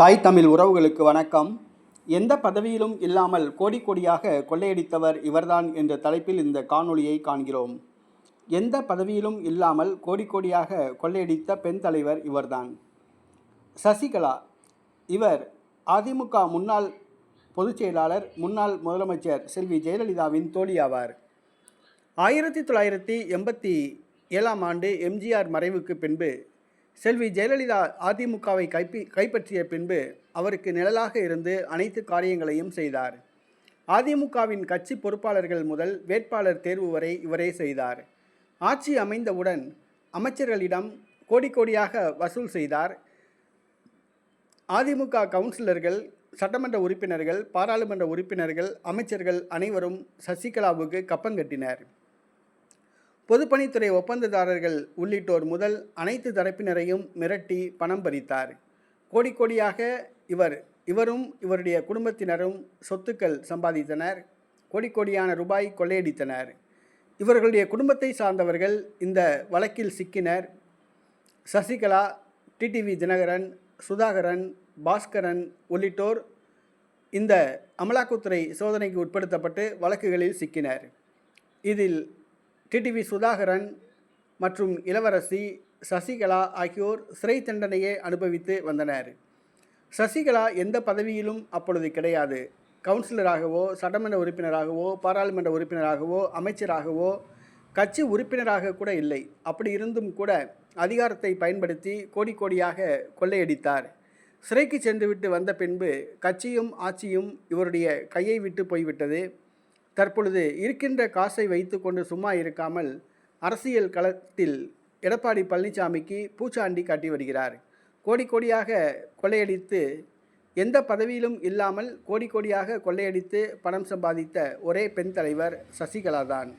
தாய் தமிழ் உறவுகளுக்கு வணக்கம். எந்த பதவியிலும் இல்லாமல் கோடி கோடியாக கொள்ளையடித்தவர் இவர்தான் என்ற தலைப்பில் இந்த காணொளியை காண்கிறோம். எந்த பதவியிலும் இல்லாமல் கோடி கோடியாக கொள்ளையடித்த பெண் தலைவர் இவர்தான். சசிகலா இவர் அதிமுக முன்னாள் பொதுச் செயலாளர் முன்னாள் முதலமைச்சர் செல்வி ஜெயலலிதாவின் தோழி ஆவார். ஆயிரத்தி தொள்ளாயிரத்தி எண்பத்தி ஏழாம் ஆண்டு எம்ஜிஆர் மறைவுக்கு பின்பு செல்வி ஜெயலலிதா அதிமுகவை கைப்பி கைப்பற்றிய பின்பு அவருக்கு நிழலாக இருந்து அனைத்து காரியங்களையும் செய்தார். அதிமுகவின் கட்சி பொறுப்பாளர்கள் முதல் வேட்பாளர் தேர்வு வரை இவரே செய்தார். ஆட்சி அமைந்தவுடன் அமைச்சர்களிடம் கோடி கோடியாக வசூல் செய்தார். அதிமுக கவுன்சிலர்கள் சட்டமன்ற உறுப்பினர்கள் பாராளுமன்ற உறுப்பினர்கள் அமைச்சர்கள் அனைவரும் சசிகலாவுக்கு கப்பங்கட்டினர். பொதுப்பணித்துறை ஒப்பந்ததாரர்கள் உள்ளிட்டோர் முதல் அனைத்து தரப்பினரையும் மிரட்டி பணம் பறித்தார். கோடி கோடியாக இவர் இவரும் இவருடைய குடும்பத்தினரும் சொத்துக்கள் சம்பாதித்தனர். கோடி கோடியான ரூபாய் கொள்ளையடித்தனர். இவர்களுடைய குடும்பத்தை சார்ந்தவர்கள் இந்த வழக்கில் சிக்கினர். சசிகலா டிடிவி தினகரன் சுதாகரன் பாஸ்கரன் உள்ளிட்டோர் இந்த அமலாக்கத்துறை சோதனைக்கு உட்படுத்தப்பட்டு வழக்குகளில் சிக்கினர். இதில் டிடிவி சுதாகரன் மற்றும் இளவரசி சசிகலா ஆகியோர் சிறை தண்டனையை அனுபவித்து வந்தனர். சசிகலா எந்த பதவியிலும் அப்பொழுது கிடையாது. கவுன்சிலராகவோ சட்டமன்ற உறுப்பினராகவோ பாராளுமன்ற உறுப்பினராகவோ அமைச்சராகவோ கட்சி உறுப்பினராக கூட இல்லை. அப்படி இருந்தும் கூட அதிகாரத்தை பயன்படுத்தி கோடி கோடியாக கொள்ளையடித்தார். சிறைக்கு சென்றுவிட்டு வந்த பின்பு கட்சியும் ஆட்சியும் இவருடைய கையை விட்டு போய்விட்டது. தற்பொழுது இருக்கின்ற காசை வைத்துக்கொண்டு சும்மா இருக்காமல் அரசியல் களத்தில் எடப்பாடி பழனிசாமிக்கு பூச்சாண்டி காட்டி வருகிறார். கோடி கோடியாக கொள்ளையடித்து எந்த பதவியிலும் இல்லாமல் கோடி கோடியாக கொள்ளையடித்து பணம் சம்பாதித்த ஒரே பெண் தலைவர் சசிகலா தான்